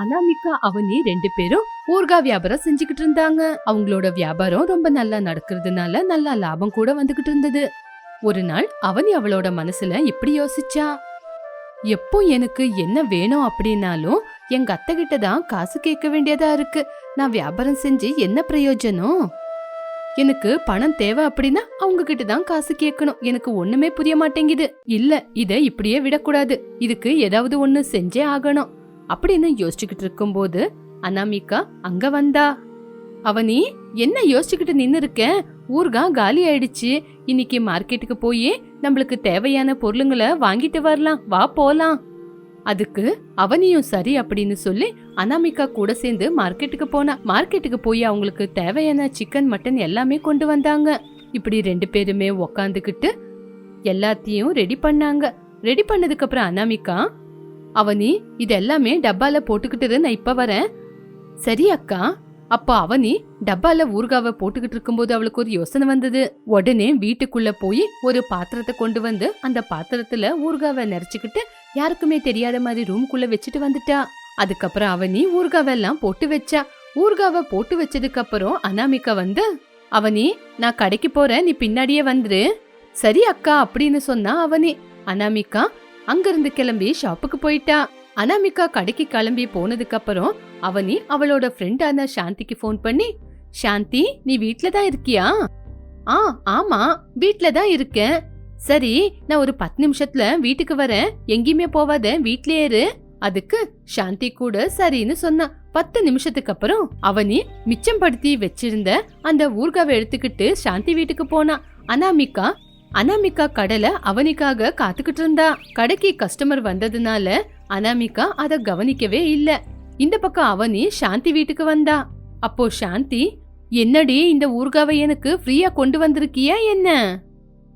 அனாமிகா அவனி ரெண்டு பேரும் ஊர்கா வியாபாரம் செஞ்சுக்கிட்டு இருந்தாங்க. அவங்களோட வியாபாரம் ரொம்ப நல்லா நடக்கிறதுனால நல்லா லாபம் கூட வந்துகிட்டு இருந்தது. ஒரு நாள் அவனி அவளோட மனசுல இப்படி யோசிச்சா எப்போ எனக்கு என்ன வேணும் அப்படின்னாலும் எங்க அத்தை கிட்ட தான் காசு கேட்க வேண்டியதா இருக்கு. நான் வியாபாரம் செஞ்சு என்ன பிரயோஜனம்? எனக்கு பணம் தேவை அப்படின்னா அவங்க கிட்ட தான் காசு கேட்கணும். எனக்கு ஒண்ணுமே புரிய மாட்டேங்குது. இல்ல இத இப்படியே விடக்கூடாது. இதுக்கு ஏதாவது ஒண்ணு செஞ்சே ஆகணும். அப்படின்னு யோசிச்சுக்கிட்டு இருக்கும்போது அனாமிகா அங்க வந்தா. அவனி என்ன யோசிச்சுக்கிட்டு நின்று இருக்க ஊர்கா காலி ஆயிடுச்சு. இன்னைக்கு மார்க்கெட்டுக்கு போய் நம்மளுக்கு தேவையான பொருளுங்களை வாங்கிட்டு வரலாம். வா போலாம். அதுக்கு அவனியும் சரி அப்படின்னு சொல்லி அனாமிகா கூட சேர்ந்து மார்க்கெட்டுக்கு போனா. மார்க்கெட்டுக்கு போய் அவங்களுக்கு தேவையான சிக்கன் மட்டன் எல்லாமே கொண்டு வந்தாங்க. இப்படி ரெண்டு பேருமே உக்காந்துக்கிட்டு எல்லாத்தையும் ரெடி பண்ணாங்க. ரெடி பண்ணதுக்கு அப்புறம் அனாமிகா அவனி இதெல்லாமே டப்பால போட்டுக்கிட்டு நான் இப்ப வரேன். சரி அக்கா. அப்ப அவனி டப்பால ஊறுகாவை போட்டுக்கிட்டு இருக்கும்போது அவளுக்கு ஒரு யோசனை வந்தது. உடனே வீட்டுக்குள்ள போய் ஒரு பாத்திரத்தை கொண்டு வந்து அந்த பாத்திரத்துல ஊறுகாவை நிறைச்சுக்கிட்டு யாருக்குமே தெரியாத மாதிரி ரூம்குள்ள வச்சுட்டு வந்துட்டா. அதுக்கப்புறம் அவனி ஊர்காவெல்லாம் போட்டு வச்சா. ஊறுகாவை போட்டு வச்சதுக்கு அப்புறம் அனாமிகா வந்து அவனி நான் கடைக்கு போறேன் நீ பின்னாடியே வந்துரு. சரி அக்கா அப்படின்னு சொன்னா அவனி. அனாமிகா அங்கிருந்து கிளம்பி ஷாப்புக்கு போயிட்டா. அனாமிகா கடைக்கு கிளம்பி போனதுக்கு அப்புறம் அவனி அவளோட ஃப்ரெண்டான சாந்திக்கு ஃபோன் பண்ணி சாந்தி நீ வீட்ல தான் இருக்கியா? ஆ ஆமா வீட்ல தான் இருக்கேன். சரி நான் ஒரு பத்து நிமிஷத்துல வீட்டுக்கு வரேன். எங்கேயுமே போவாத வீட்லயே இரு. அதுக்கு சாந்தி கூட சரின்னு சொன்னா. பத்து நிமிஷத்துக்கு அப்புறம் அவனி மிச்சம் படுத்தி வச்சிருந்த அந்த ஊர்காவை எடுத்துக்கிட்டு சாந்தி வீட்டுக்கு போனா. அனாமிகா அனாமிகா கடலை அவனிக்காக காத்துக்கிட்டு இருந்தா கடைக்கு கஸ்டமர் வந்ததுனால அனாமிகா அத கவனிக்கவே இல்ல. இந்த பக்கம் அவனி சாந்தி வீட்டுக்கு வந்தா. அப்போ சாந்தி என்னடி இந்த ஊர்காவை எனக்கு ஃப்ரீயா கொண்டு வந்திருக்கியா என்ன?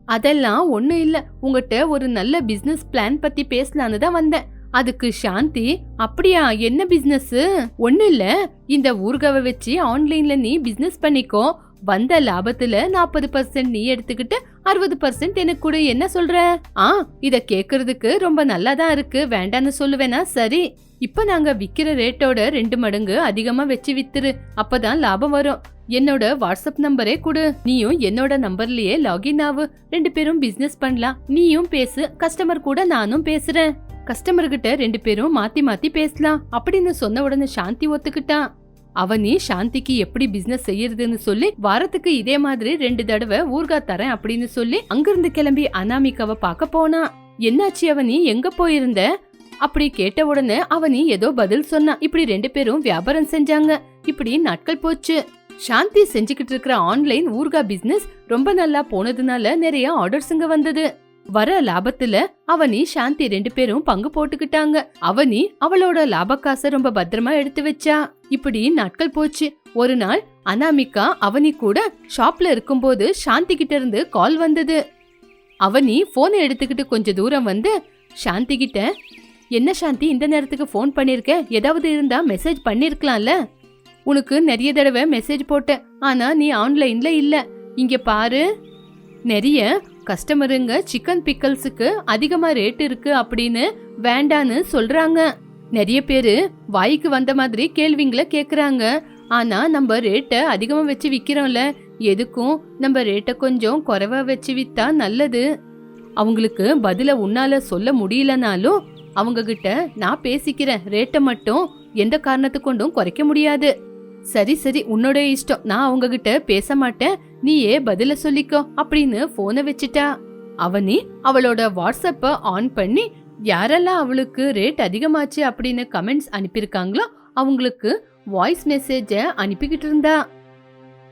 அதெல்லாம் ஒண்ணும் இல்ல. உங்ககிட்ட ஒரு நல்ல பிசினஸ் பிளான் பத்தி பேசலான்னு தான் வந்தேன். அதுக்கு சாந்தி அப்படியா என்ன பிசினஸ் ஒண்ணு இல்ல. இந்த ஊர்காவை வச்சு ஆன்லைன்ல நீ பிசினஸ் பண்ணிக்கோ. வந்த லாபத்துல நாற்பது பர்சன்ட் நீ எடுத்துக்கிட்டு அறுபது பர்சன்ட் எனக்கு கூட என்ன சொல்ற? ஆ இத கேக்குறதுக்கு ரொம்ப நல்லா தான் இருக்கு. வேண்டான்னு சொல்லுவேனா? சரி. இப்ப நாங்க விக்கிற ரேட்டோட ரெண்டு மடங்கு அதிகமா வச்சு வித்துரு. அப்பதான் லாபம் வரும். என்னோட வாட்ஸ்அப் நம்பரே கொடு. நீயும் என்னோட நம்பர்லயே லாகின் ஆகு ரெண்டு பேரும் பிசினஸ் பண்ணலாம். நீயும் பேசு. கஸ்டமர் கூட நானும் பேசுறேன். கஸ்டமர் கிட்ட ரெண்டு பேரும் மாத்தி மாத்தி பேசலாம். அப்படின்னு சொன்ன உடனே சாந்தி ஒத்துக்கிட்டான். அவனி சாந்திக்கு எப்படி பிசினஸ் செய்யறதுன்னு சொல்லி வாரத்துக்கு இதே மாதிரி ரெண்டு தடவை ஊர்கா தரேன் அப்படின்னு சொல்லி அங்கிருந்து கிளம்பி அனாமிகாவை பார்க்க போனா என்னாச்சு அவனி? எங்க போயிருந்த? அப்படி கேட்ட உடனே அவனி ஏதோ பதில் சொன்னா. இப்படி ரெண்டு பேரும் வியாபாரம் செஞ்சாங்க. இப்படி நாட்கள் போச்சு. சாந்தி செஞ்சுக்கிட்டு இருக்கிற ஆன்லைன் ஊர்கா பிசினஸ் ரொம்ப நல்லா போனதுனால நிறைய ஆர்டர்ஸுங்க வந்தது. வர லாபத்துல அவனி சாந்தி ரெண்டு பேரும் பங்கு போட்டுக்கிட்டாங்க. அவனி அவளோட லாப காசை ரொம்ப பத்திரமா எடுத்து வச்சா. இப்படி நாட்கள் போச்சு. ஒரு நாள் அனாமிகா அவனி கூட ஷாப்ல இருக்கும்போது சாந்தி கிட்ட இருந்து கால் வந்தது. அவனி போனை எடுத்துக்கிட்டு கொஞ்ச தூரம் வந்து சாந்தி கிட்ட என்ன சாந்தி இந்த நேரத்துக்கு ஃபோன் பண்ணிருக்க? ஏதாவது இருந்தா மெசேஜ் பண்ணிருக்கலாம்ல? உனக்கு நிறைய தடவை மெசேஜ் போட்டேன். ஆனா நீ ஆன்லைன்ல இல்ல. இங்க பாரு. நிறைய கஸ்டமருங்க சிக்கன் பிக்கல்ஸுக்கு அதிகமா ரேட் இருக்கு அப்படின்னு வேண்டான்னு சொல்றாங்க. நிறைய பேரு வாய்க்கு வந்த மாதிரி கேள்விங்களை கேக்குறாங்க. ஆனா நம்ம ரேட்டை அதிகமா வச்சு விக்கிறோம்ல. எதுக்கும் நம்ம ரேட்டை கொஞ்சம் குறைவா வச்சு வித்தா நல்லது. அவங்களுக்கு பதில உன்னால சொல்ல முடியலனாலும் அவங்க கிட்ட நான் பேசிக்கிறேன். ரேட்டை மட்டும் எந்த காரணத்து கொண்டும் குறைக்க முடியாது. சரி சரி உன்னோட இஷ்டம். நான் அவங்க கிட்ட பேச மாட்டேன். நீயே பதில சொல்லிக்கோ அப்படின்னு போனை வச்சுட்டா. அவனி அவளோட வாட்ஸ்அப்ப ஆன் பண்ணி யாரெல்லாம் அவளுக்கு ரேட் அதிகமாச்சு? அப்படின்னு கமெண்ட்ஸ் அனுப்பியிருக்காங்களோ அவங்களுக்கு வாய்ஸ் மெசேஜ அனுப்பிக்கிட்டு இருந்தா.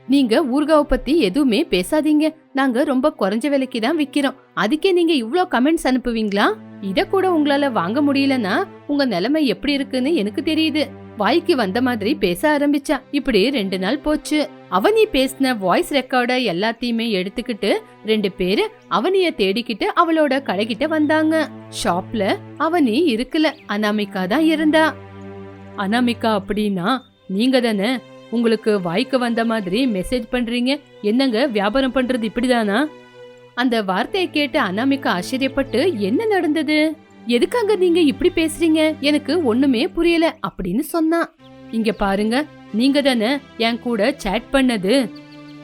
நீங்க ஊர்காவை பத்தி எதுவுமே பேசாதீங்க. நாங்க ரொம்ப குறைஞ்ச விலைக்கு தான் விக்கிறோம். அதுக்கே நீங்க இவ்ளோ கமெண்ட்ஸ் அனுப்புவீங்களா? இத கூட உங்களால வாங்க முடியலன்னா உங்க நிலைமை எப்படி இருக்குன்னு எனக்கு தெரியுது. வாய்க்கு வந்த மாதிரி பேச ஆரம்பிச்சா இப்படி ரெண்டு நாள் போச்சு. அவனி பேசின வாய்ஸ் ரெக்கார்ட எல்லாத்தையுமே எடுத்துக்கிட்டு ரெண்டு பேரு அவனிய தேடிக்கிட்டு அவளோட கடைகிட்ட வந்தாங்க. ஷாப்ல அவனி இருக்கல. அனாமிகா தான் இருந்தா. அனாமிகா அப்படின்னா நீங்க தானே? உங்களுக்கு வாய்க்கு வந்த மாதிரி மெசேஜ் பண்றீங்க. என்னங்க வியாபாரம் பண்றது இப்படிதானா? அந்த வார்த்தையை கேட்டு அனாமிகா ஆச்சரியப்பட்டு என்ன நடந்தது? எதுக்காங்க நீங்க இப்படி பேசுறீங்க? எனக்கு ஒண்ணுமே புரியல அப்படின்னு சொன்னான் இங்க பாருங்க நீங்க தானே என் கூட சேட் பண்ணது?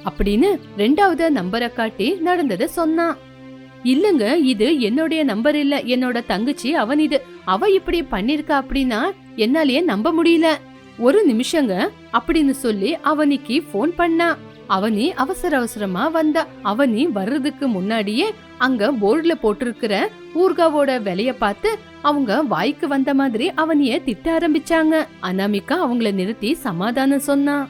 அப்படின்னு ரெண்டாவது நம்பரை காட்டி நடந்தத சொன்னான் இல்லங்க இது என்னுடைய நம்பர் இல்ல என்னோட தங்கச்சி அவன் இது. அவ இப்படி பண்ணிருக்கா அப்படின்னா என்னாலயே நம்ப முடியல. ஒரு நிமிஷங்க அப்படின்னு சொல்லி அவனிக்கு ஃபோன் பண்ணா. அவனி அவசர அவசரமா வந்தா. அவனி வர்றதுக்கு முன்னாடியே அங்க போர்டுல போட்டிருக்கிற ஊர்காவோட விலைய பார்த்து அவங்க வாய்க்கு வந்த மாதிரி அவனைய திட்ட ஆரம்பிச்சாங்க. அனாமிகா அவங்கள நிறுத்தி சமாதானம் சொன்னா.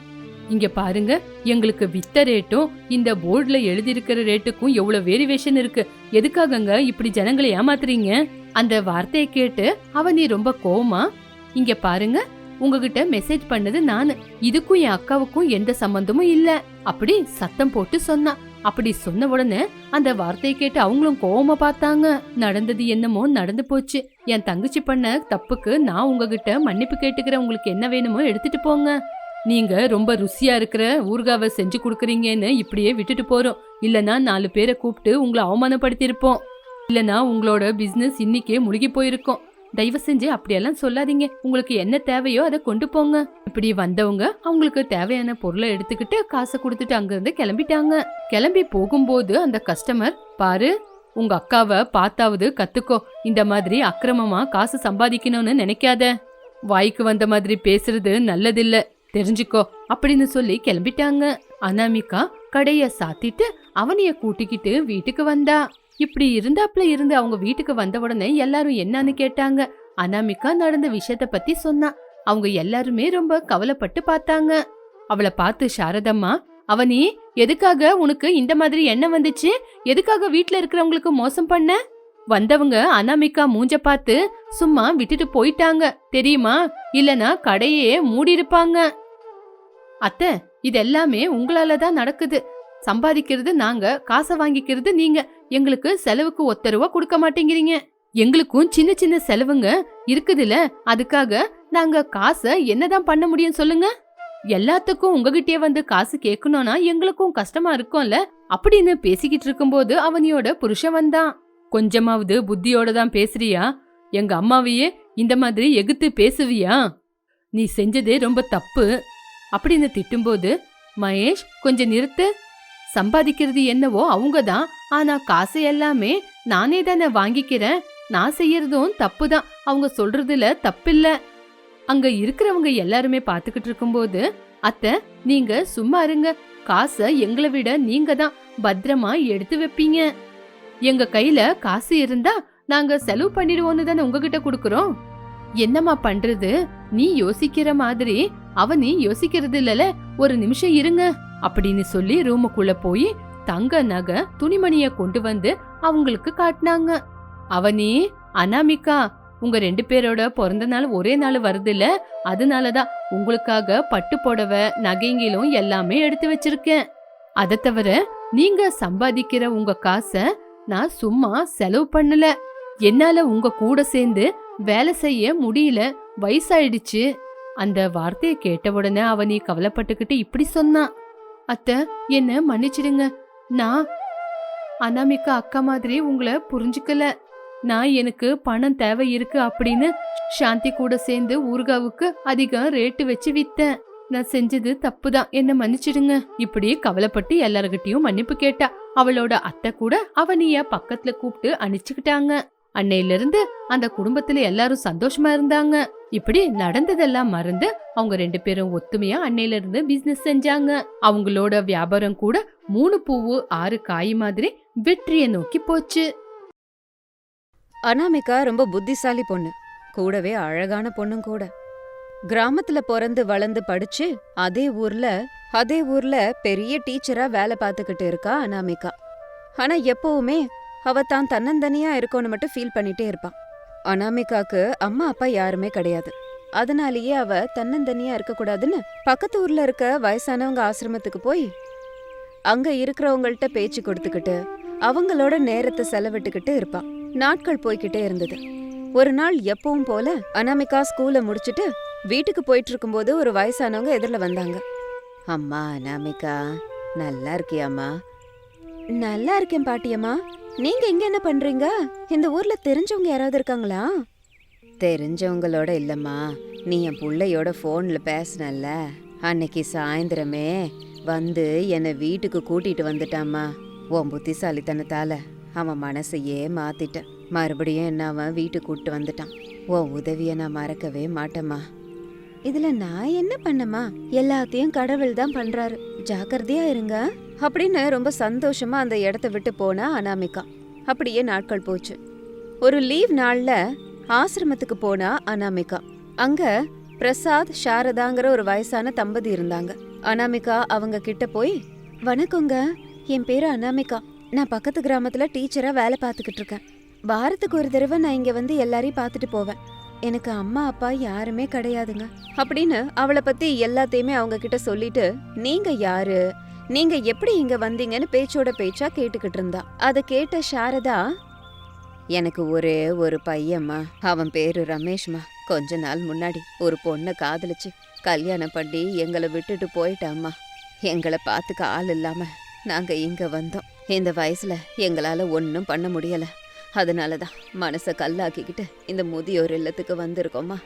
இங்க பாருங்க எங்களுக்கு வித்த ரேட்டும் இந்த போர்டுல எழுதியிருக்கிற ரேட்டுக்கும் எவ்வளவு வேரியேஷன் இருக்கு. எதுக்காகங்க இப்படி ஜனங்களை ஏமாத்துறீங்க? அந்த வார்த்தையை கேட்டு அவனி ரொம்ப கோவமா இங்க பாருங்க உங்ககிட்ட மெசேஜ் பண்ணது நானு. இதுக்கும் என் அக்காவுக்கும் எந்த சம்பந்தமும் இல்ல. அப்படி சத்தம் போட்டு சொன்னா. அப்படி சொன்ன உடனே அந்த வார்த்தையை கேட்டு அவங்களும் கோவமா பார்த்தாங்க. நடந்தது என்னமோ நடந்து போச்சு. என் தங்கச்சி பண்ண தப்புக்கு நான் உங்ககிட்ட மன்னிப்பு கேட்டுக்கிறேன் உங்களுக்கு என்ன வேணுமோ எடுத்துட்டு போங்க. நீங்க ரொம்ப ருசியா இருக்கிற ஊர்காவை செஞ்சு கொடுக்குறீங்கன்னு இப்படியே விட்டுட்டு போறோம். இல்லனா நாலு பேரை கூப்பிட்டு உங்களை அவமானப்படுத்தியிருப்போம். இல்லனா உங்களோட பிசினஸ் இன்னைக்கே முழுகி போயிருக்கோம். தயவு செஞ்சு அப்படியெல்லாம் சொல்லாதீங்க. உங்களுக்கு என்ன தேவையோ அதை கொண்டு போங்க. இப்படி வந்தவங்க அவங்களுக்கு தேவையான பொருளை எடுத்துக்கிட்டு காசை கொடுத்துட்டு அங்கிருந்து கிளம்பிட்டாங்க. கிளம்பி போகும்போது அந்த கஸ்டமர் பாரு உங்க அக்காவை பார்த்தாவது கத்துக்கோ. இந்த மாதிரி அக்கிரமமா காசு சம்பாதிக்கணும்னு நினைக்காத. வாய்க்கு வந்த மாதிரி பேசுறது நல்லதில்ல. தெரிஞ்சுக்கோ அப்படின்னு சொல்லி கிளம்பிட்டாங்க. அனாமிகா கடைய சாத்திட்டு அவனைய கூட்டிக்கிட்டு வீட்டுக்கு வந்தா. இப்படி இருந்தாப்ல இருந்து அவங்க வீட்டுக்கு வந்த உடனே எல்லாரும் என்னன்னு கேட்டாங்க. அனாமிகா நடந்த விஷயத்த பத்தி சொன்னா. அவங்க எல்லாருமே ரொம்ப கவலைப்பட்டு பார்த்தாங்க. அவளை பார்த்து சாரதம்மா அவனி எதுக்காக உனக்கு இந்த மாதிரி எண்ணம் வந்துச்சு? எதுக்காக வீட்ல இருக்கிறவங்களுக்கு மோசம் பண்ண? வந்தவங்க அனாமிகா மூஞ்ச பார்த்து சும்மா விட்டுட்டு போயிட்டாங்க. தெரியுமா? இல்லனா கடையே மூடி இருப்பாங்க அத்தை இது எல்லாமே உங்களால தான் நடக்குது. சம்பாதிக்கிறது நாங்க காசை வாங்கிக்கிறது நீங்க. எங்களுக்கு செலவுக்கு ஒத்த ரூபா கொடுக்க மாட்டேங்கிறீங்க. எங்களுக்கும் சின்ன சின்ன செலவுங்க இருக்குதுல அதுக்காக நாங்க காசை என்னதான் பண்ண முடியும் சொல்லுங்க? எல்லாத்துக்கும் உங்ககிட்டயே வந்து காசு கேட்கணும்னா எங்களுக்கும் கஷ்டமா இருக்கும்ல. அப்படின்னு பேசிக்கிட்டு இருக்கும்போது அவனியோட புருஷன் வந்தான். கொஞ்சமாவது புத்தியோட தான் பேசுறியா? எங்க அம்மாவையே இந்த மாதிரி எகுத்து பேசுவியா? நீ செஞ்சதே ரொம்ப தப்பு. அப்படின்னு திட்டும்போது மகேஷ் கொஞ்சம் நிறுத்து. சம்பாதிக்கிறது என்னவோ அவங்க தான் ஆனா காசு எல்லாமே நானே தானே வாங்கிக்கிறேன். நான் செய்யறதும் தப்பு தான் அவங்க சொல்றதுல தப்பில்ல. அங்க இருக்கிறவங்க எல்லாருமே பாத்துக்கிட்டு இருக்கும்போது அத்தை நீங்க சும்மா இருங்க. காசை எங்களை விட நீங்க தான் பத்திரமா எடுத்து வைப்பீங்க. எங்க கையில காசு இருந்தா நாங்க செலவு பண்ணிடுவோம்னு தானே உங்ககிட்ட குடுக்குறோம். என்னம்மா பண்றது? நீ யோசிக்கிற மாதிரி. அவனி யோசிக்கிறது இல்லல ஒரு நிமிஷம் இருங்க. அப்படின்னு சொல்லி ரூமுக்குள்ள போய் தங்க நகை துணிமணிய கொண்டு வந்து அவங்களுக்கு காட்டினாங்க. அவனே அனாமிகா உங்க ரெண்டு பேரோட பிறந்த நாள் ஒரே நாள் வருதுல்ல. அதனாலதான் உங்களுக்காக பட்டு புடவை நகைங்களும் எல்லாமே எடுத்து வச்சிருக்கேன். அதை தவிர நீங்க சம்பாதிக்கிற உங்க காசை நான் சும்மா செலவு பண்ணல. என்னால உங்க கூட சேர்ந்து வேலை செய்ய முடியல. வயசாயிடுச்சு. அந்த வார்த்தையை கேட்ட உடனே அவனி கவலைப்பட்டுக்கிட்டு இப்படி சொன்னான். அத்த என்ன மன்னிச்சிடுங்க. நான் அனாமிகா அக்கா மாதிரி உங்களை புரிஞ்சுக்கல. நான் எனக்கு பணம் தேவை இருக்கு அப்படின்னு சாந்தி கூட சேர்ந்து ஊர்காவுக்கு அதிகம் ரேட்டு வச்சு வித்தேன். நான் செஞ்சது தப்பு தான் என்ன மன்னிச்சிடுங்க. இப்படி கவலைப்பட்டு எல்லார்கிட்டயும் மன்னிப்பு கேட்டா. அவளோட அத்தை கூட அவனிய பக்கத்துல கூப்பிட்டு அணிச்சுக்கிட்டாங்க அன்னையிலிருந்து அந்த குடும்பத்துல எல்லாரும் சந்தோஷமா இருந்தாங்க. இப்படி நடந்ததெல்லாம் மறந்து அவங்க ரெண்டு பேரும் ஒத்துமையா அன்னையில இருந்து பிசினஸ் செஞ்சாங்க. அவங்களோட வியாபாரம் கூட மூணு பூவு ஆறு காய் மாதிரி வெற்றியை நோக்கி போச்சு. அனாமிகா ரொம்ப புத்திசாலி பொண்ணு. கூடவே அழகான பொண்ணும் கூட. கிராமத்துல பிறந்து வளர்ந்து படிச்சு அதே ஊர்ல அதே ஊர்ல பெரிய டீச்சரா வேலை பார்த்துக்கிட்டு இருக்கா அனாமிகா. ஆனா எப்பவுமே அவ தான் தன்னந்தனியா இருக்கோன்னு மட்டும் ஃபீல் பண்ணிட்டே இருப்பான் அனாமிகாக்கு அம்மா அப்பா யாருமே கிடையாது. அதனாலேயே அவ தன்னந்தனியா இருக்கக்கூடாதுன்னு பக்கத்து ஊர்ல இருக்க வயசானவங்க ஆசிரமத்துக்கு போய் அங்க இருக்கிறவங்கள்ட்ட பேச்சு கொடுத்துக்கிட்டு அவங்களோட நேரத்தை செலவிட்டுக்கிட்டு இருப்பான் நாட்கள் போய்கிட்டே இருந்தது. ஒரு நாள் எப்பவும் போல அனாமிகா ஸ்கூலை முடிச்சிட்டு வீட்டுக்கு போயிட்டு இருக்கும்போது ஒரு வயசானவங்க எதிரில் வந்தாங்க. அம்மா அனாமிகா நல்லா இருக்கியாம்மா? நல்லா இருக்கேன் பாட்டியம்மா நீங்க இங்க என்ன பண்றீங்க? இந்த ஊர்ல தெரிஞ்சவங்க யாராவது இருக்காங்களா? தெரிஞ்சவங்களோட இல்லம்மா. நீ என் புள்ளையோட ஃபோன்ல பேசினல்ல. அன்னைக்கு சாயந்தரமே வந்து என்னை வீட்டுக்கு கூட்டிட்டு வந்துட்டாம்மா. உன் புத்திசாலித்தனத்தால அவன் மனசையே மாத்திட்ட மறுபடியும் என்ன அவன் வீட்டுக்கு கூட்டு வந்துட்டான். உன் உதவிய நான் மறக்கவே மாட்டேம்மா. இதுல நான் என்ன பண்ணமா எல்லாத்தையும் கடவுள் தான் பண்றாரு. ஜாக்கிரதையா இருங்க. அப்படின்னு ரொம்ப சந்தோஷமா அந்த இடத்த விட்டு போனா அனாமிகா. அப்படியே நாட்கள் போச்சு. ஒரு லீவ் நாள்ல ஆசிரமத்துக்கு போனா அனாமிகா. அங்க பிரசாத் சாரதாங்கிற ஒரு வயசான தம்பதி இருந்தாங்க. அனாமிகா அவங்க கிட்ட போய் வணக்கங்க என் பேரு அனாமிகா. நான் பக்கத்து கிராமத்துல டீச்சரா வேலை பார்த்துக்கிட்டு இருக்கேன். வாரத்துக்கு ஒரு தடவை நான் இங்க வந்து எல்லாரையும் பார்த்துட்டு போவேன். எனக்கு அம்மா அப்பா யாருமே கிடையாதுங்க. அப்படின்னு அவளை பத்தி எல்லாத்தையுமே அவங்க கிட்ட சொல்லிட்டு நீங்க யாரு? நீங்க எப்படி இங்க வந்தீங்கன்னு பேச்சோட பேச்சா கேட்டுக்கிட்டு இருந்தா. அதை கேட்ட சாரதா எனக்கு ஒரே ஒரு பையம்மா. அவன் பேரு ரமேஷ்மா. கொஞ்ச நாள் முன்னாடி ஒரு பொண்ணை காதலிச்சு கல்யாணம் பண்ணி எங்களை விட்டுட்டு போயிட்டாம்மா. எங்களை பார்த்துக்க ஆள் இல்லாம நாங்க இங்க வந்தோம். இந்த வயசுல எங்களால ஒன்றும் பண்ண முடியல. அதனால தான் மனசை கல்லாக்கிக்கிட்டு இந்த முதியோர் இல்லத்துக்கு வந்திருக்கோம்மா.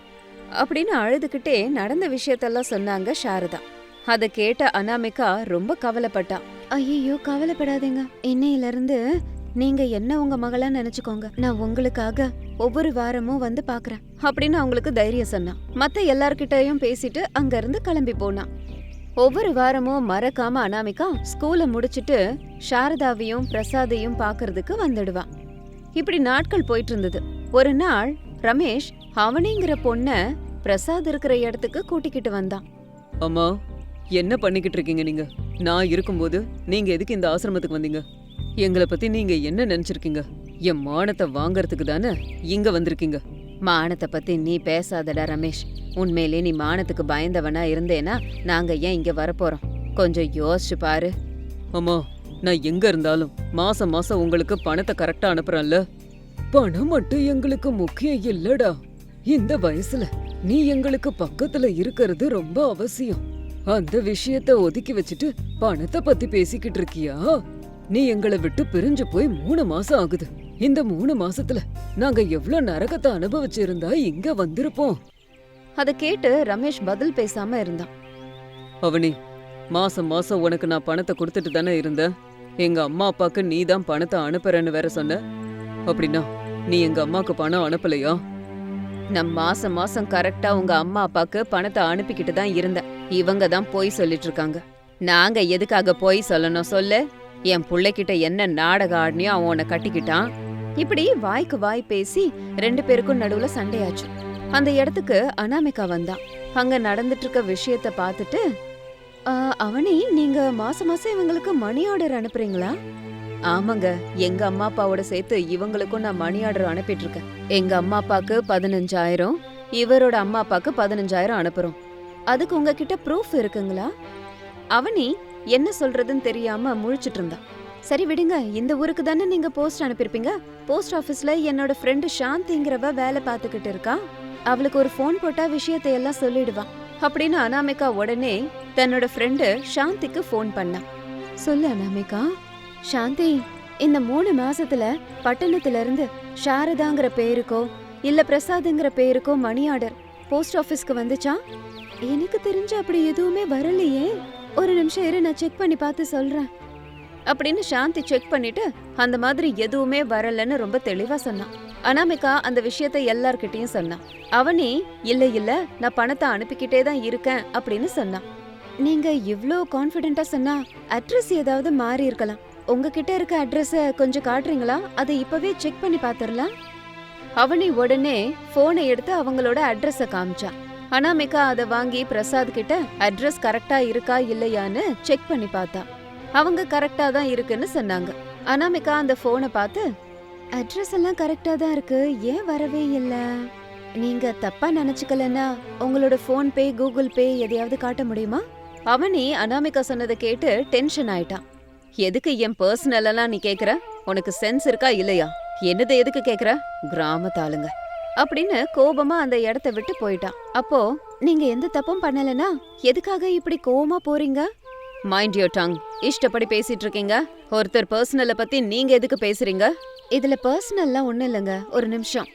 அப்படின்னு அழுதுகிட்டே நடந்த விஷயத்தெல்லாம் சொன்னாங்க சாரதா. அதை கேட்ட அனாமிகா ரொம்ப கவலைப்பட்டா. ஐயோ கவலைப்படாதீங்க. இன்னையில இருந்து நீங்க என்ன உங்க மகளா நினைச்சுக்கோங்க. நான் உங்களுக்காக ஒவ்வொரு வாரமும் வந்து பாக்குறேன். அப்படின்னு அவங்களுக்கு தைரியம் சொன்னான் மத்த எல்லார்கிட்டயும் பேசிட்டு அங்க இருந்து கிளம்பி போனான் ஒவ்வொரு வாரமும் மறக்காம அனாமிகா ஸ்கூலை முடிச்சிட்டு சாரதாவையும் பிரசாதையும் பாக்குறதுக்கு வந்துடுவான் இப்படி நாட்கள் போயிட்டு இருந்தது ஒரு நாள் ரமேஷ் அவனிங்கிற பொண்ண பிரசாத் இருக்கிற இடத்துக்கு கூட்டிக்கிட்டு வந்தான். அம்மா என்ன பண்ணிக்கிட்டு இருக்கீங்க நீங்க? நான் இருக்கும்போது நீங்க எதுக்கு இந்த ஆசிரமத்துக்கு வந்தீங்க? எங்களை பத்தி நீங்க என்ன நினைச்சிருக்கீங்க? என் மானத்தை வாங்கறதுக்கு தானே இங்க வந்திருக்கீங்க? மானத்தை பத்தி நீ பேசாதடா ரமேஷ். உண்மையிலே நீ மானத்துக்கு பயந்தவனா இருந்தேனா நாங்க ஏன் இங்க வரப்போறோம்? கொஞ்சம் யோசிச்சு பாரு. அம்மா நான் எங்க இருந்தாலும் மாசம் மாசம் உங்களுக்கு பணத்தை கரெக்டா அனுப்புறேன்ல? பணம் மட்டும் எங்களுக்கு முக்கியம் இல்லடா. இந்த வயசுல நீ எங்களுக்கு பக்கத்துல இருக்கிறது ரொம்ப அவசியம். அந்த விஷயத்த ஒதுக்கி வச்சுட்டு பணத்தை பத்தி பேசிக்கிட்டு இருக்கியா? நீ எங்களை விட்டு பிரிஞ்சு போய் மூணு மாசம் ஆகுது. இந்த மூணு மாசத்துல நாங்க எவ்ளோ நரகத்தை அனுபவிச்சிருந்தா இங்க வந்திருப்போம்? அத கேட்டு ரமேஷ் பதில் பேசாம இருந்தான். அவனி மாசம் மாசம் உனக்கு நான் பணத்தை கொடுத்துட்டு தானே இருந்தேன். எங்க அம்மா அப்பாக்கு நீ தான் பணத்தை அனுப்புறேன்னு வேற சொன்ன. அப்படின்னா நீ எங்க அம்மாக்கு பணம் அனுப்பலையா? நான் மாசம் மாசம் கரெக்டா உங்க அம்மா அப்பாக்கு பணத்தை அனுப்பிக்கிட்டு தான் இருந்தேன். இவங்க தான் போய் சொல்லிட்டு இருக்காங்க நாங்க எதுக்காக போய் சொல்லணும் சொல்லு. என் புள்ளைகிட்ட என்ன நாடக ஆடினியோ அவன் உன்னை கட்டிக்கிட்டான். இப்படி வாய்க்கு வாய் பேசி ரெண்டு பேருக்கும் நடுவுல சண்டையாச்சு. அந்த இடத்துக்கு அனாமிகா வந்தான் அங்க நடந்துட்டு இருக்க விஷயத்த பார்த்துட்டு அவனி நீங்க மாச மாசம் இவங்களுக்கு மணி ஆர்டர் அனுப்புறீங்களா? ஆமாங்க எங்க அம்மா அப்பாவோட சேர்த்து இவங்களுக்கும் நான் மணி ஆர்டர் அனுப்பிட்டு இருக்கேன் எங்க அம்மா அப்பாக்கு பதினஞ்சாயிரம் இவரோட அம்மா அப்பாக்கு பதினஞ்சாயிரம் அனுப்புறோம். அதுக்கு உங்ககிட்ட ப்ரூஃப் இருக்குங்களா? அவனி என்ன சொல்றதுன்னு தெரியாம முழிச்சிட்டு இருந்தான். சரி விடுங்க இந்த ஊருக்கு தானே நீங்க போஸ்ட் அனுப்பியிருப்பீங்க? போஸ்ட் ஆஃபீஸ்ல என்னோட ஃப்ரெண்டு சாந்திங்கிறவ வேலை பார்த்துக்கிட்டு இருக்கா அவளுக்கு ஒரு ஃபோன் போட்டா விஷயத்தை எல்லாம் சொல்லிடுவான். அப்படின்னு அனாமிகா உடனே தன்னோட ஃப்ரெண்டு சாந்திக்கு ஃபோன் பண்ணான் சொல்லு அனாமிகா. சாந்தி இந்த மூணு மாசத்துல பட்டணத்துல இருந்து சாரதாங்கிற பேருக்கோ இல்ல பிரசாதுங்கிற பேருக்கோ மணி ஆர்டர் போஸ்ட் ஆஃபீஸ்க்கு வந்துச்சா? எனக்கு தெரிஞ்ச அப்படி எதுவுமே வரலையே. ஒரு நிமிஷம் இரு நான் செக் பண்ணி பார்த்து சொல்றேன். அப்படின்னு சாந்தி செக் பண்ணிட்டு அந்த மாதிரி எதுவுமே வரலன்னு ரொம்ப தெளிவா சொன்னான். அனாமிகா அந்த விஷயத்த எல்லார்கிட்டயும் சொன்னான். அவனி இல்ல இல்ல நான் பணத்தை அனுப்பிக்கிட்டே தான் இருக்கேன் அப்படின்னு சொன்னான். நீங்க இவ்ளோ கான்ஃபிடென்ட்டா சொன்னா அட்ரஸ் ஏதாவது மாறி இருக்கலாம். உங்ககிட்ட இருக்க அட்ரஸ கொஞ்சம் காட்டுறீங்களா? அதை இப்பவே செக் பண்ணி பாத்துரலாம் அவனி உடனே போனை எடுத்து அவங்களோட அட்ரஸ காமிச்சான். அனாமிகா அதை வாங்கி பிரசாத் கிட்ட அட்ரஸ் கரெக்டா இருக்கா இல்லையான்னு செக் பண்ணி பார்த்தா. அவங்க கரெக்டா தான் இருக்குன்னு சொன்னாங்க. அனாமிகா அந்த போனை பார்த்து அட்ரஸ் எல்லாம் கரெக்டா தான் இருக்கு ஏன் வரவே இல்ல? நீங்க தப்பா நினைச்சுக்கலன்னா உங்களோட போன் பே கூகுள் பே எதையாவது காட்ட முடியுமா? அவனி அனாமிகா சொன்னதை கேட்டு டென்ஷன் ஆயிட்டான். எதுக்கு என் பர்சனல் எல்லாம் நீ கேக்குற? உனக்கு சென்ஸ் இருக்கா இல்லையா? என்னது எதுக்கு கேக்குற? கிராமத்தாளுங்க அப்படின்னு கோபமா அந்த இடத்த விட்டு போயிட்டான். அப்போ நீங்க எந்த தப்பும் பண்ணலனா எதுக்காக இப்படி கோவமா போறீங்க? மைண்ட் யோர் டங் இஷ்டப்படி பேசிட்டு இருக்கீங்க. ஒருத்தர் பர்சனல பத்தி நீங்க எதுக்கு பேசுறீங்க? இதுல பர்சனல்லாம் ஒண்ணும் இல்லைங்க. ஒரு நிமிஷம்.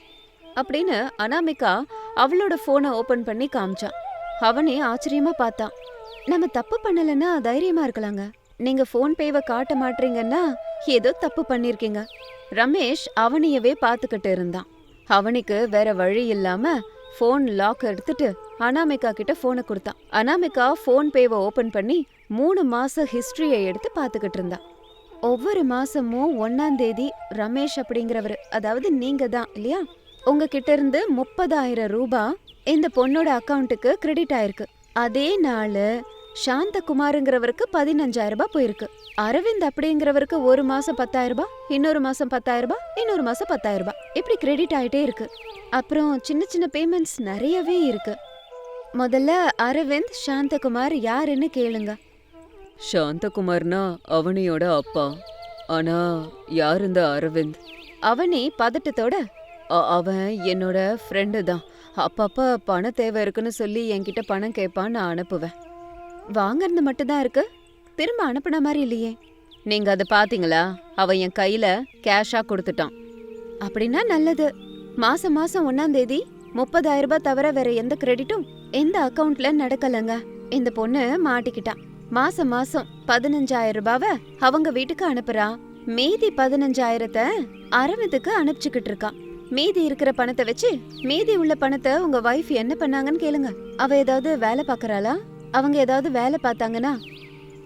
அப்படின்னு அனாமிகா அவளோட போனை ஓபன் பண்ணி காமிச்சான். அவனே ஆச்சரியமா பார்த்தான். நம்ம தப்பு பண்ணலன்னா தைரியமா இருக்கலாங்க. நீங்க ஃபோன் பேவை காட்ட மாட்டீங்கன்னா ஏதோ தப்பு பண்ணிருக்கீங்க. ரமேஷ் அவனையவே பார்த்துக்கிட்டு இருந்தான். அவனுக்கு வேற வழி இல்லாம ஃபோன் லாக் எடுத்துட்டு அனாமிகா கிட்ட ஃபோனை கொடுத்தான். அனாமிகா ஃபோன் பேவை ஓபன் பண்ணி மூணு மாச ஹிஸ்டரியை எடுத்து பார்த்துக்கிட்டு இருந்தா. ஒவ்வொரு மாசமும் ஒன்னாம் தேதி ரமேஷ் அப்படிங்கிறவர் அதாவது நீங்க தான் இல்லையா? உங்ககிட்ட இருந்து முப்பதாயிரம் ரூபாய் இந்த பொண்ணோட அக்கவுண்ட்டுக்கு கிரெடிட் ஆயிருக்கு. அதே நாள் சாந்தகுமாருங்கிறவருக்கு பதினஞ்சாயிரம் ரூபாய் போயிருக்கு. அரவிந்த் அப்படிங்கிறவருக்கு ஒரு மாசம் பத்தாயிரம் ரூபாய் இன்னொரு மாசம் பத்தாயிரம் ரூபாய் இன்னொரு மாசம் பத்தாயிரம் ரூபாய். இப்படி கிரெடிட் ஆயிட்டே இருக்கு. அப்புறம் சின்ன சின்ன பேமெண்ட்ஸ் நிறையவே இருக்கு. முதல்ல அரவிந்த் சாந்தகுமார் யாருன்னு கேளுங்க. சாந்தகுமார்னா அவனியோட அப்பா. ஆனா யார் இந்த அரவிந்த்? அவனி பதட்டத்தோட அவன் என்னோட ஃப்ரெண்டு தான். அப்பப்ப பண தேவை இருக்குன்னு சொல்லி என்கிட்ட பணம் கேட்பான் நான் அனுப்புவேன். வாங்கறது மட்டும்தான் இருக்கு. திரும்ப அனுப்புன மாதிரி இல்லையே. நீங்க அதை பாத்தீங்களா? அவன் என் கையில கேஷா கொடுத்துட்டான். அப்படின்னா நல்லது. மாசம் மாசம் ஒன்னாம் தேதி முப்பதாயிரம் ரூபாய் தவிர வேற எந்த கிரெடிட்டும் எந்த அக்கவுண்ட்ல நடக்கலங்க. இந்த பொண்ணு மாட்டிக்கிட்டான் மாசம் மாசம் பதினஞ்சாயிரம் ரூபாவ அவங்க வீட்டுக்கு அனுப்புறா. மீதி பதினஞ்சாயிரத்தை அரவிந்துக்கு அனுப்பிச்சுக்கிட்டு இருக்கா. மீதி இருக்கிற பணத்தை வச்சு மீதி உள்ள பணத்தை உங்க வைஃப் என்ன பண்ணாங்கன்னு கேளுங்க. அவ ஏதாவது வேலை பார்க்கறாளா? அவங்க ஏதாவது வேலை பார்த்தாங்கன்னா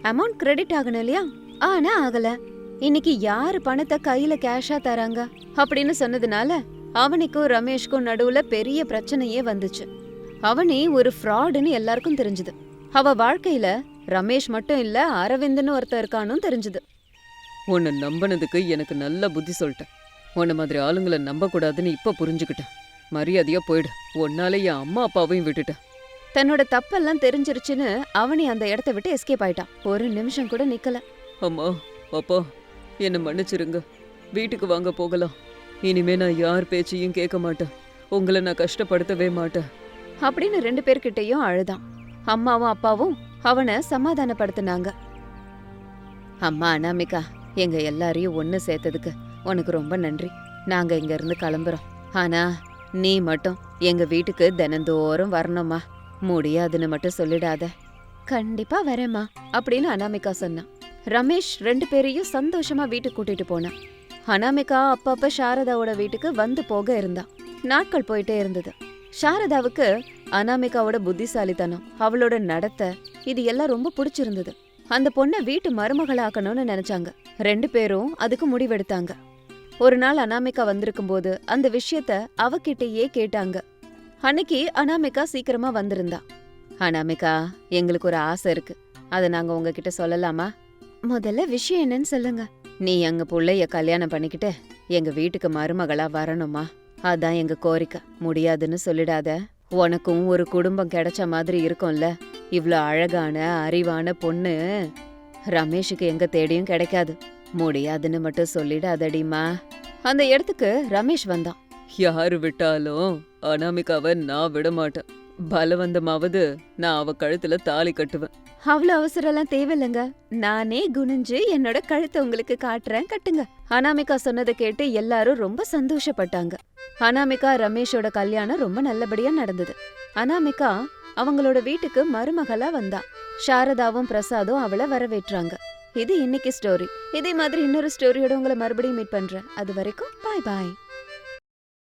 அமௌண்ட் கிரெடிட் ஆகணும் இல்லையா? ஆனா ஆகல. இன்னைக்கு யாரு பணத்தை கையில கேஷா தராங்க? அப்படின்னு சொன்னதுனால அவனுக்கும் ரமேஷ்க்கும் நடுவுல பெரிய பிரச்சனையே வந்துச்சு. அவனே ஒரு ஃப்ராடுன்னு எல்லாருக்கும் தெரிஞ்சது. அவ வாழ்க்கையில ரமேஷ் மட்டும் இல்ல அரவிந்த்னு ஒருத்தன் இருக்கானும் தெரிஞ்சது. உன்னை நம்பினதுக்கு எனக்கு நல்ல புத்தி சொல்லிட்டேன். உன்னை மாதிரி ஆளுங்களை நம்பக்கூடாதுன்னு இப்ப புரிஞ்சுக்கிட்டேன். மரியாதையா போயிடு. உன்னாலே என் அம்மா அப்பாவையும் விட்டுட்டேன். தன்னோட தப்பெல்லாம் தெரிஞ்சிருச்சுன்னு அவனே அந்த இடத்த விட்டு எஸ்கேப் ஆயிட்டான். ஒரு நிமிஷம் கூட நிக்கல. அம்மா அப்பா என்னை மன்னிச்சிருங்க. வீட்டுக்கு வாங்க போகலாம். இனிமே நான் யார் பேச்சையும் கேட்க மாட்டேன். உங்களை நான் கஷ்டப்படுத்தவே மாட்டேன். அப்படின்னு ரெண்டு பேர்கிட்டயும் அழுதான். அம்மாவும் அப்பாவும் அவனை சமாதானப்படுத்தினாங்க. அம்மா அனாமிகா எங்க எல்லாரையும் ஒண்ணு சேர்த்ததுக்கு உனக்கு ரொம்ப நன்றி. நாங்க இங்க இருந்து கிளம்புறோம். ஆனா நீ மட்டும் எங்க வீட்டுக்கு தினந்தோறும் வரணுமா முடியாதுன்னு மட்டும் சொல்லிடாத. கண்டிப்பா வரேம்மா அப்படின்னு அனாமிகா சொன்னான் ரமேஷ் ரெண்டு பேரையும் சந்தோஷமா வீட்டுக்கு கூட்டிட்டு போனான் அனாமிகா அப்பப்ப சாரதாவோட வீட்டுக்கு வந்து போக இருந்தா. நாட்கள் போயிட்டே இருந்தது. சாரதாவுக்கு அனாமிகாவோட புத்திசாலித்தனம் அவளோட நடத்தை இது எல்லாம் ரொம்ப பிடிச்சிருந்தது. அந்த பொண்ணை வீட்டு மருமகளாக்கணும்னு நினைச்சாங்க. ரெண்டு பேரும் அதுக்கு முடிவெடுத்தாங்க. ஒரு நாள் அனாமிகா வந்திருக்கும் போது அந்த விஷயத்த அவகிட்டயே கேட்டாங்க. அன்னைக்கு அனாமிகா சீக்கிரமா வந்திருந்தா. அனாமிகா எங்களுக்கு ஒரு ஆசை இருக்கு. அதை நாங்க உங்ககிட்ட சொல்லலாமா? முதல்ல விஷயம் என்னன்னு சொல்லுங்க. நீ எங்க புள்ளைய கல்யாணம் பண்ணிக்கிட்டு எங்க வீட்டுக்கு மருமகளா வரணுமா? அதான் எங்க கோரிக்கை. முடியாதுன்னு சொல்லிடாத. உனக்கும் ஒரு குடும்பம் கிடைச்ச மாதிரி இருக்கும்ல. இவ்ளோ அழகான அறிவான பொண்ணு. ரமேஷுக்கு எங்க தேடியும் கிடைக்காது. முடியாதுன்னு மட்டும் சொல்லிடாதடிமா அந்த இடத்துக்கு ரமேஷ் வந்தான். யாரு விட்டாலும் அனாமிகாவை நான் விட மாட்டேன் பலவந்தமாவது நான் அவ கழுத்துல தாலி கட்டுவேன். அவ்வளோ அவசரம்லாம் தேவையில்லைங்க. நானே குனிஞ்சு என்னோட கழுத்தை உங்களுக்கு காட்டுறேன் கட்டுங்க. அனாமிகா சொன்னதை கேட்டு எல்லாரும் ரொம்ப சந்தோஷப்பட்டாங்க. அனாமிகா ரமேஷோட கல்யாணம் ரொம்ப நல்லபடியா நடந்தது. அனாமிகா அவங்களோட வீட்டுக்கு மருமகளா வந்தா. சாரதாவும் பிரசாதும் அவளை வரவேற்றாங்க. இது இன்னைக்கு ஸ்டோரி இதே மாதிரி இன்னொரு ஸ்டோரியோட உங்களை மறுபடியும் மீட் பண்றேன். அது வரைக்கும் பாய் பாய்